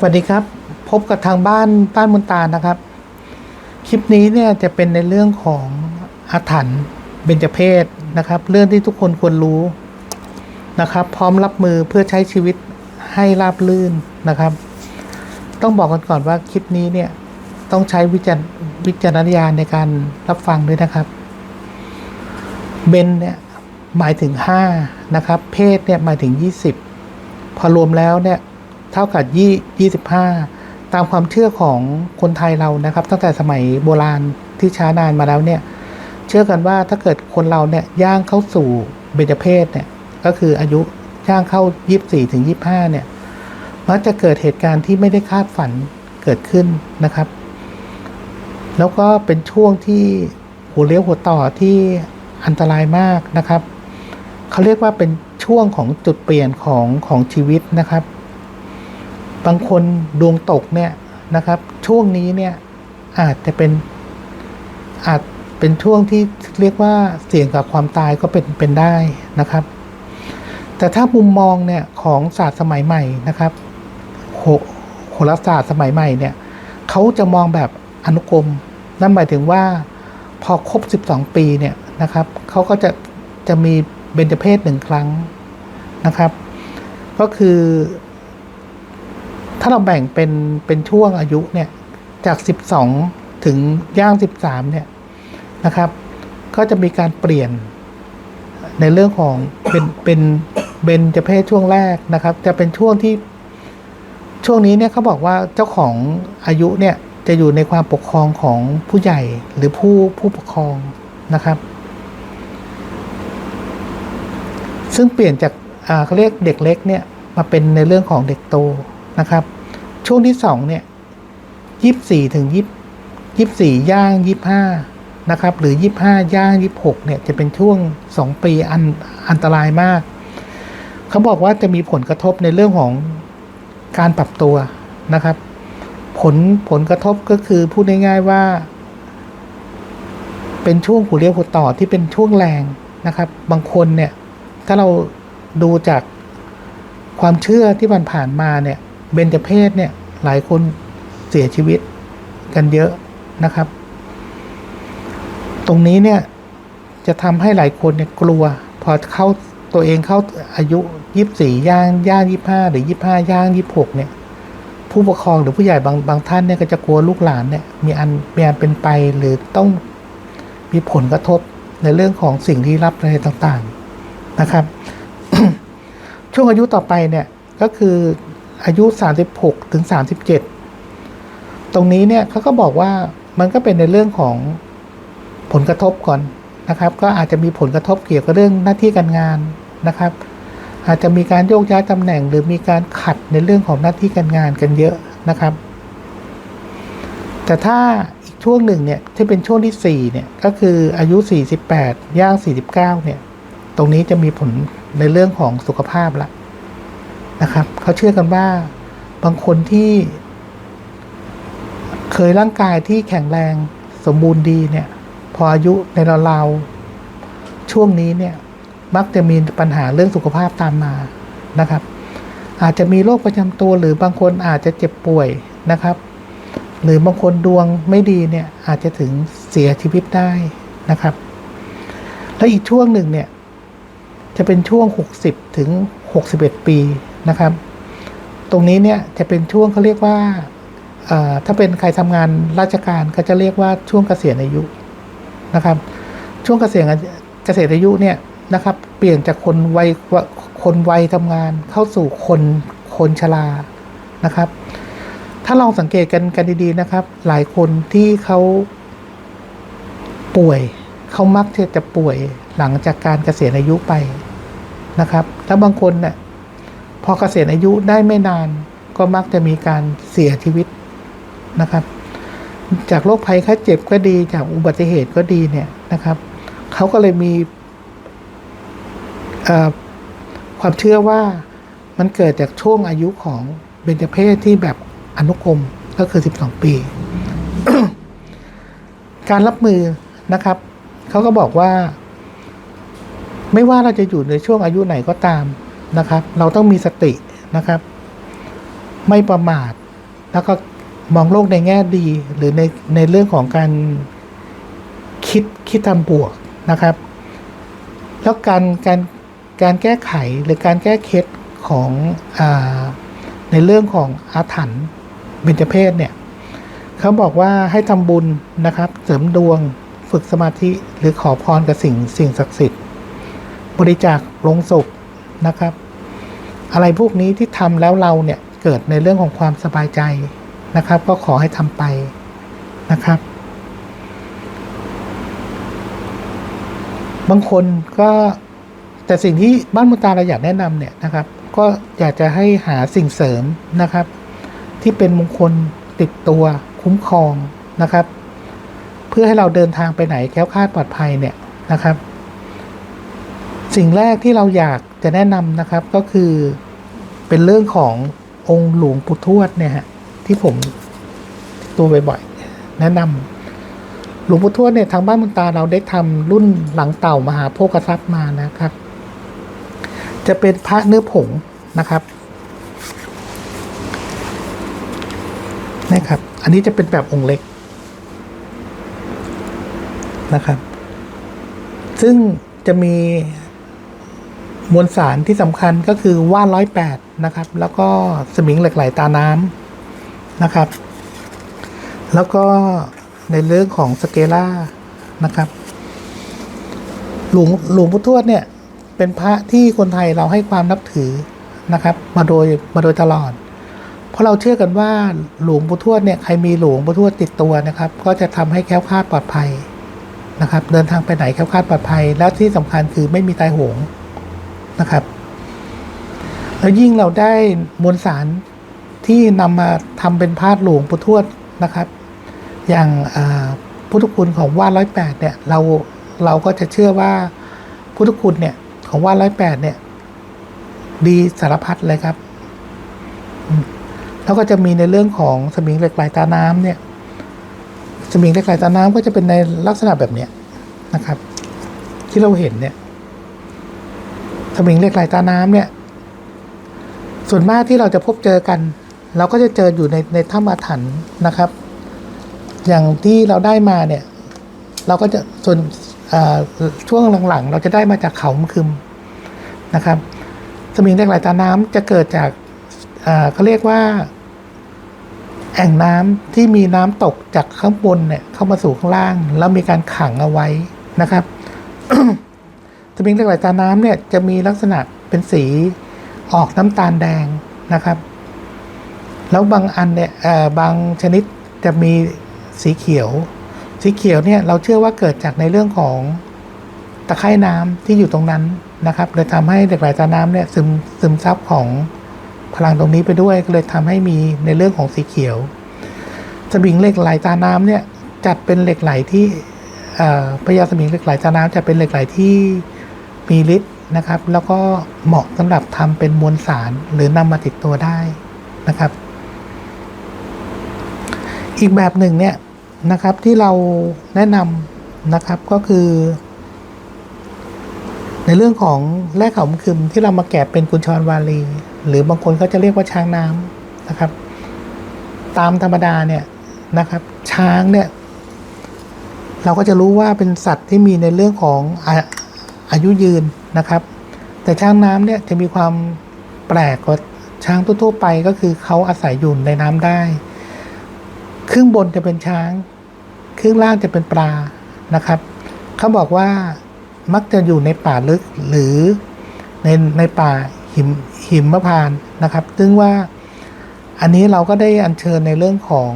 สวัสดีครับ พบกับทางบ้านบ้านมุนตานะครับ คลิปนี้เนี่ยจะเป็นในเรื่องของอาถรรพ์เบญจเพศนะครับ เรื่องที่ทุกคนควรรู้นะครับ พร้อมรับมือเพื่อใช้ชีวิตให้ราบลื่นนะครับ ต้องบอกกันก่อนว่าคลิปนี้เนี่ยต้องใช้วิจารวิจารณญาณในการรับฟังด้วยนะครับ เบนเนี่ยหมายถึงห้านะครับ เพศเนี่ยหมายถึงยี่สิบพอรวมแล้วเนี่ย เท่ากับยี่สิบห้าตามความเชื่อของคนไทยเรานะครับ ตั้งแต่สมัยโบราณที่ช้านานมาแล้วเนี่ยเชื่อกันว่าถ้าเกิดคนเราเนี่ยย่างเข้าสู่เบญจเพศเนี่ยก็คืออายุย่างเข้ายี่สี่ถึงยี่ห้าเนี่ยมักจะเกิดเหตุการณ์ที่ไม่ได้คาดฝันเกิดขึ้นนะครับ แล้วก็เป็นช่วงที่หัวเลี้ยวหัวต่อที่อันตรายมากนะครับเขาเรียกว่าเป็นช่วงของจุดเปลี่ยนของของชีวิตนะครับ บางคนดวงตกเนี่ยนะครับ ช่วงนี้เนี่ยอาจจะเป็นอาจเป็นช่วงที่เรียกว่าเสี่ยงกับความตายก็เป็นเป็นได้นะครับ แต่ถ้ามุมมองเนี่ยของศาสตร์สมัยใหม่นะครับโหโหราศาสตร์สมัยใหม่เนี่ยเขาจะมองแบบอนุกรม นั่นหมายถึงว่าพอครบ 12 ปีเนี่ยนะครับเขาก็จะจะมีเบญจเพศหนึ่งครั้งนะครับ ก็คือ ถ้าเราแบ่งเป็นเป็นช่วงอายุเนี่ยจาก 12 ถึงย่าง 13 เนี่ยนะครับ ก็จะมีการเปลี่ยนในเรื่องของเป็นเป็นเบนจะเพศช่วงแรกนะครับ จะเป็นช่วงที่ช่วงนี้เนี่ยเขาบอกว่าเจ้าของอายุเนี่ยจะอยู่ในความปกครองของผู้ใหญ่หรือผู้ผู้ปกครองนะครับ ซึ่งเปลี่ยนจากอ่าเขาเรียกเด็กเล็กเนี่ยมาเป็นในเรื่องของเด็กโต นะครับ ช่วงที่สองเนี่ยยี่สี่ถึงยี่ยี่สี่ย่างยี่ห้านะครับ หรือยี่ห้าย่างยี่หกเนี่ยจะเป็นช่วงสองปีอันอันตรายมาก เขาบอกว่าจะมีผลกระทบในเรื่องของการปรับตัวนะครับ ผลผลกระทบก็คือพูดง่ายๆว่า เป็นช่วงหูเรียวหัวต่อที่เป็นช่วงแรงนะครับ บางคนเนี่ย ถ้าเราดูจากความเชื่อที่มันผ่านมาเนี่ย เบญจเพศเนี่ยหลายคนเสียชีวิตกันเยอะนะครับ ตรงนี้เนี่ยจะทำให้หลายคนเนี่ยกลัว พอเข้าตัวเองเข้าอายุยี่สี่ย่างย่างยี่ห้าหรือยี่ห้าย่างยี่หกเนี่ย ผู้ปกครองหรือผู้ใหญ่บางบางท่านเนี่ยก็จะกลัวลูกหลานเนี่ยมีอันมีอันเป็นไปหรือต้องมีผลกระทบในเรื่องของสิ่งที่รับอะไรต่างๆนะครับ ช่วงอายุต่อไปเนี่ยก็คือ อายุ 36ถึง37 ตรงนี้เนี่ยเขาก็บอกว่ามันก็เป็นในเรื่องของผลกระทบก่อนนะครับ ก็อาจจะมีผลกระทบเกี่ยวกับเรื่องหน้าที่การงานนะครับ อาจจะมีการโยกย้ายตำแหน่ง หรือมีการขัดในเรื่องของหน้าที่การงานกันเยอะนะครับ แต่ถ้าอีกช่วงหนึ่งเนี่ยที่เป็นช่วงที่4เนี่ยก็คืออายุ 48ย่าง49เนี่ยตรงนี้จะมีผลในเรื่องของสุขภาพละ นะครับเขาเชื่อกันว่าบางคนที่เคยร่างกายที่แข็งแรงสมบูรณ์ดีเนี่ย พออายุในราวๆช่วงนี้เนี่ย มักจะมีปัญหาเรื่องสุขภาพตามมานะครับ อาจจะมีโรคประจำตัวหรือบางคนอาจจะเจ็บป่วยนะครับ หรือบางคนดวงไม่ดีเนี่ย อาจจะถึงเสียชีวิตได้นะครับ และอีกช่วงหนึ่งเนี่ย จะเป็นช่วง 60 ถึง 61 ปี นะครับ ตรงนี้เนี่ยจะเป็นช่วงเขาเรียกว่าถ้าเป็นใครทำงานราชการก็จะเรียกว่าช่วงเกษียณอายุนะครับ ช่วงเกษียณเกษียณอายุเนี่ยนะครับ เปลี่ยนจากคนวัยคนวัยทำงานเข้าสู่คนคนชรานะครับ ถ้าลองสังเกตกันกันดีๆนะครับ หลายคนที่เขาป่วยเขามักจะจะป่วยหลังจากการเกษียณอายุไปนะครับแล้วบางคนเนี่ย อเกษียณอายุได้ไม่นานก็มักจะมีการเสียชีวิตนะครับ จากโรคภัยไข้เจ็บก็ดี จากอุบัติเหตุก็ดีเนี่ยนะครับเขาก็เลยมีความเชื่อว่ามันเกิดจากช่วงอายุของเบญจเพศที่แบบอนุกรมก็คือ 12 ปี การรับมือนะครับ เขาก็บอกว่า ไม่ว่าเราจะอยู่ในช่วงอายุไหนก็ตาม นะครับ เราต้องมีสตินะครับ ไม่ประมาท แล้วก็มองโลกในแง่ดีหรือในในเรื่องของการคิดคิดทำบวกนะครับ แล้วการการการแก้ไขหรือการแก้เคล็ดของอในเรื่องของอาถรรพ์เบญจเพศเนี่ยเขาบอกว่าให้ทำบุญนะครับ เสริมดวงฝึกสมาธิหรือขอพรกับสิ่งสิ่งศักดิ์สิทธิ์ บริจาคลงศพ นะครับ อะไรพวกนี้ที่ทำแล้วเราเนี่ยเกิดในเรื่องของความสบายใจนะครับ ก็ขอให้ทำไปนะครับ บางคนก็แต่สิ่งที่บ้านมุตาเราอยากแนะนำเนี่ยนะครับ ก็อยากจะให้หาสิ่งเสริมนะครับ ที่เป็นมงคลติดตัวคุ้มครองนะครับ เพื่อให้เราเดินทางไปไหนแคล้วคลาดปลอดภัยเนี่ยนะครับ สิ่งแรกที่เราอยาก จะแนะนำนะครับก็คือเป็นเรื่องขององค์หลวงปู่ทวดเนี่ยฮะที่ผมตัวบ่อยๆแนะนำหลวงปู่ทวดเนี่ยทางบ้านมุนตาเราได้ทำรุ่นหลังเต่ามหาโภคทรัพย์มานะครับ จะเป็นพระเนื้อผงนะครับนะครับ อันนี้จะเป็นแบบองค์เล็กนะครับ ซึ่งจะมี มวลสารที่สำคัญก็คือว่านร้อยแปดนะครับ แล้วก็สมิงเหล็กไหลตาน้ำนะครับ แล้วก็ในเรื่องของสเกล่านะครับ หลวงหลวงพุททวดเนี่ย เป็นพระที่คนไทยเราให้ความนับถือนะครับ มาโดยมาโดยตลอด เพราะเราเชื่อกันว่าหลวงปู่ทวดเนี่ยใครมีหลวงปู่ทวดติดตัวนะครับ ก็จะทำให้แค้วคลาดปลอดภัยนะครับ เดินทางไปไหนแค้วคลาดปลอดภัย แล้วที่สำคัญคือไม่มีตายโหง นะครับ แล้วยิ่งเราได้มวลสารที่นำมาทำเป็นพาดหลวงปู่ทวดนะครับ อย่างพุทธคุณของว่านร้อยแปดเนี่ยเราเราก็จะเชื่อว่าพุทธคุณเนี่ยของว่านร้อยแปดเนี่ย ดีสารพัดเลยครับ แล้วก็จะมีในเรื่องของสมิงเหล็กไหลตาน้ำเนี่ย สมิงเหล็กไหลตาน้ำก็จะเป็นในลักษณะแบบเนี้ยนะครับ ที่เราเห็นเนี่ย สมิงเหล็กไหลตาน้ำเนี่ย ส่วนมากที่เราจะพบเจอกัน เราก็จะเจออยู่ในในถ้ำอาถรรพ์นะครับ อย่างที่เราได้มาเนี่ย เราก็จะส่วนช่วงหลังๆ เราจะได้มาจากเขามคึมนะครับ สมิงเหล็กไหลตาน้ำจะเกิดจากเขาเรียกว่า แอ่งน้ำที่มีน้ำตกจากข้างบนเนี่ยเข้ามาสู่ข้างล่าง แล้วมีการขังเอาไว้นะครับ สมิงเหล็กไหลตาน้ำเนี่ยจะมีลักษณะเป็นสีออกน้ำตาลแดงนะครับ แล้วบางอันเนี่ยบางชนิดจะมีสีเขียว สีเขียวเนี่ยเราเชื่อว่าเกิดจากในเรื่องของตะไคร่น้ำที่อยู่ตรงนั้นนะครับเลยทำให้เหล็กไหลตาน้ำเนี่ยซึมซึมซับของพลังตรงนี้ไปด้วยก็เลยทำให้มีในเรื่องของสีเขียวสมิงเหล็กไหลตาน้ำเนี่ยจัดเป็นเหล็กไหลที่พญาสมิงเหล็กไหลตาน้ำจะเป็นเหล็กไหลที่ มีฤทธิ์นะครับ แล้วก็เหมาะสำหรับทำเป็นมวลสารหรือนำมาติดตัวได้นะครับ อีกแบบหนึ่งเนี่ยนะครับที่เราแนะนำนะครับก็คือ ในเรื่องของแร่ขามคึมที่เรามาแกะเป็นกุญชรวาลี หรือบางคนเขาจะเรียกว่าช้างน้ำนะครับ ตามธรรมดาเนี่ยนะครับ ช้างเนี่ย เราก็จะรู้ว่าเป็นสัตว์ที่มีในเรื่องของ อายุยืนนะครับ แต่ช้างน้ำเนี่ยจะมีความแปลกกว่าช้างทั่วๆไปก็คือเขาอาศัยอยู่ในน้ำได้ ครึ่งบนจะเป็นช้าง ครึ่งล่างจะเป็นปลานะครับเขาบอกว่ามักจะอยู่ในป่าลึกหรือในในป่าหิมหิมพานต์นะครับ ซึ่งว่าอันนี้เราก็ได้อัญเชิญในเรื่องของ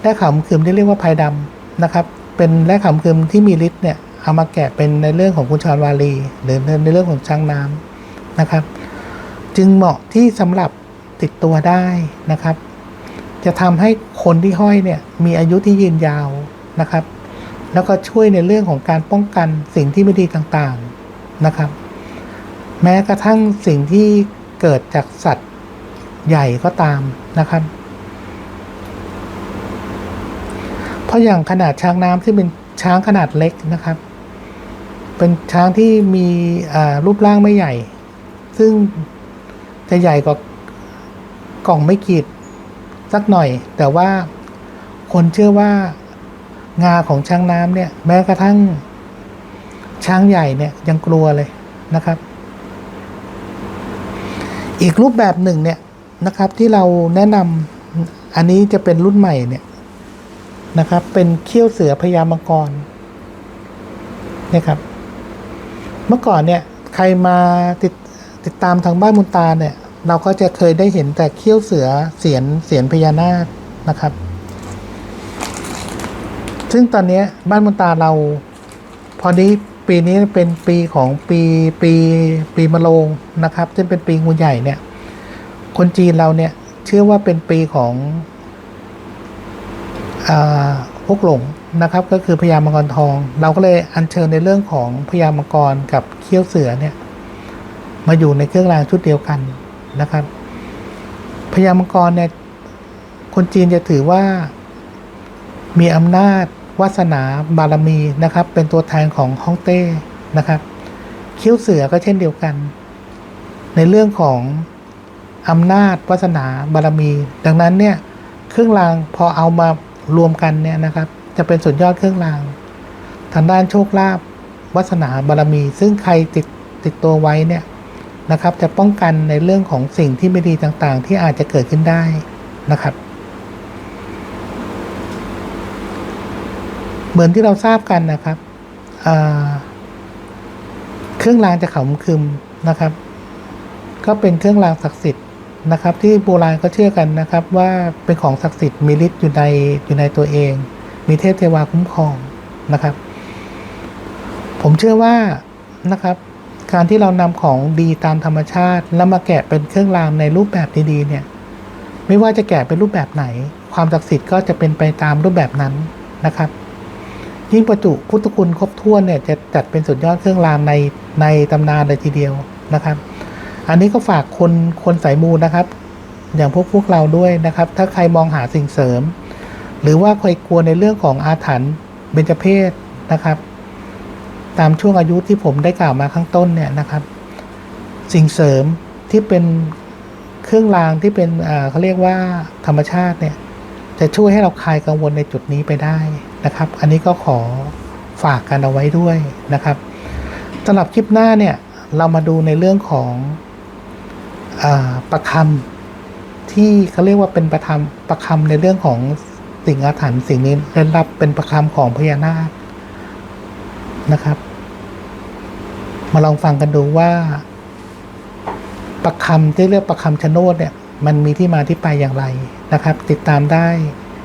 แร่ขาวคืมที่เรียกว่าภายดำนะครับ เป็นแร่ขาวคืมที่มีฤทธิ์เนี่ย เอามาแกะเป็นในเรื่องของกุญชรวาลี หรือในเรื่องของช้างน้ำนะครับ จึงเหมาะที่สำหรับติดตัวได้นะครับ จะทำให้คนที่ห้อยเนี่ยมีอายุที่ยืนยาวนะครับ แล้วก็ช่วยในเรื่องของการป้องกันสิ่งที่ไม่ดีต่างๆนะครับ แม้กระทั่งสิ่งที่เกิดจากสัตว์ใหญ่ก็ตามนะครับ เพราะอย่างขนาดช้างน้ำที่เป็นช้างขนาดเล็กนะครับ เป็นช้างที่มีรูปร่างไม่ใหญ่ ซึ่งจะใหญ่กว่ากล่องไม่ขีดสักหน่อย แต่ว่าคนเชื่อว่างาของช้างน้ำเนี่ย แม้กระทั่งช้างใหญ่เนี่ยยังกลัวเลยนะครับ อีกรูปแบบหนึ่งเนี่ยนะครับ ที่เราแนะนำอันนี้จะเป็นรุ่นใหม่เนี่ยนะครับ เป็นเขี้ยวเสือพญามังกรนี่ยครับ เมื่อก่อนเนี่ยใครมาติดติดตามทางบ้านมุนตาเนี่ยเราก็จะเคยได้เห็นแต่เขี้ยวเสือเสียนเสียนพญานาคนะครับ ซึ่งตอนนี้บ้านมุนตาเรา พอนี้ปีนี้เป็นปีของปีปีปีมะโรงนะครับ ซึ่งเป็นปีงูใหญ่เนี่ย คนจีนเราเนี่ยเชื่อว่าเป็นปีของอาพวกหลง นะครับก็คือพญามังกรทอง เราก็เลยอัญเชิญในเรื่องของพญามังกรกับเขี้ยวเสือเนี่ยมาอยู่ในเครื่องรางชุดเดียวกันนะครับพญามังกรเนี่ยคนจีนจะถือว่ามีอำนาจวาสนาบารมีนะครับ เป็นตัวแทนของฮ่องเต้นะครับเขี้ยวเสือก็เช่นเดียวกัน ในเรื่องของอำนาจวาสนาบารมี ดังนั้นเนี่ยเครื่องรางพอเอามารวมกันเนี่ยนะครับ จะเป็นสุดยอดเครื่องราง ทางด้านโชคลาภวาสนาบารมี ซึ่งใครติดติดตัวไว้เนี่ยนะครับ จะป้องกันในเรื่องของสิ่งที่ไม่ดีต่างๆ ที่อาจจะเกิดขึ้นได้นะครับ เหมือนที่เราทราบกันนะครับเครื่องรางจะขำคึมนะครับ ก็เป็นเครื่องรางศักดิ์สิทธิ์นะครับ ที่โบราณก็เชื่อกันนะครับ ว่าเป็นของศักดิ์สิทธิ์มีฤทธิ์อยู่ในอยู่ในตัวเอง มีเทพเทวาคุ้มครองนะครับ ผมเชื่อว่านะครับ การที่เรานำของดีตามธรรมชาติ แล้วมาแกะเป็นเครื่องรางในรูปแบบดีๆ เนี่ย ไม่ว่าจะแกะเป็นรูปแบบไหน ความศักดิ์สิทธิ์ก็จะเป็นไปตามรูปแบบนั้นนะครับ ยิ่งประจุพุทธคุณครบถ้วนเนี่ยจะจัดเป็นสุดยอดเครื่องรางในในตำนานเลยทีเดียวนะครับ อันนี้ก็ฝากคนคนสายมูนะครับ อย่างพวกพวกเราด้วยนะครับ ถ้าใครมองหาสิ่งเสริม หรือว่าใครกลัวในเรื่องของอาถรรพ์เบญจเพศนะครับ ตามช่วงอายุที่ผมได้กล่าวมาข้างต้นเนี่ยนะครับ สิ่งเสริมที่เป็นเครื่องรางที่เป็นเขาเรียกว่าธรรมชาติเนี่ยจะช่วยให้เราคลายกังวลในจุดนี้ไปได้นะครับ อันนี้ก็ขอฝากกันเอาไว้ด้วยนะครับสำหรับคลิปหน้าเนี่ยเรามาดูในเรื่องของอประคำที่เขาเรียกว่าเป็นประคำประคำในเรื่องของ สิ่งอาถรรพ์สิ่งนี้เร้นลับเป็นประคำของพญานาคนะครับ มาลองฟังกันดูว่า ประคำที่เรียกประคำชะโนดเนี่ย มันมีที่มาที่ไปอย่างไรนะครับ ติดตามได้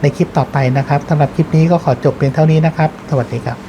ในคลิปต่อไปนะครับสำหรับคลิปนี้ก็ขอจบเพียงเท่านี้นะครับ สวัสดีครับ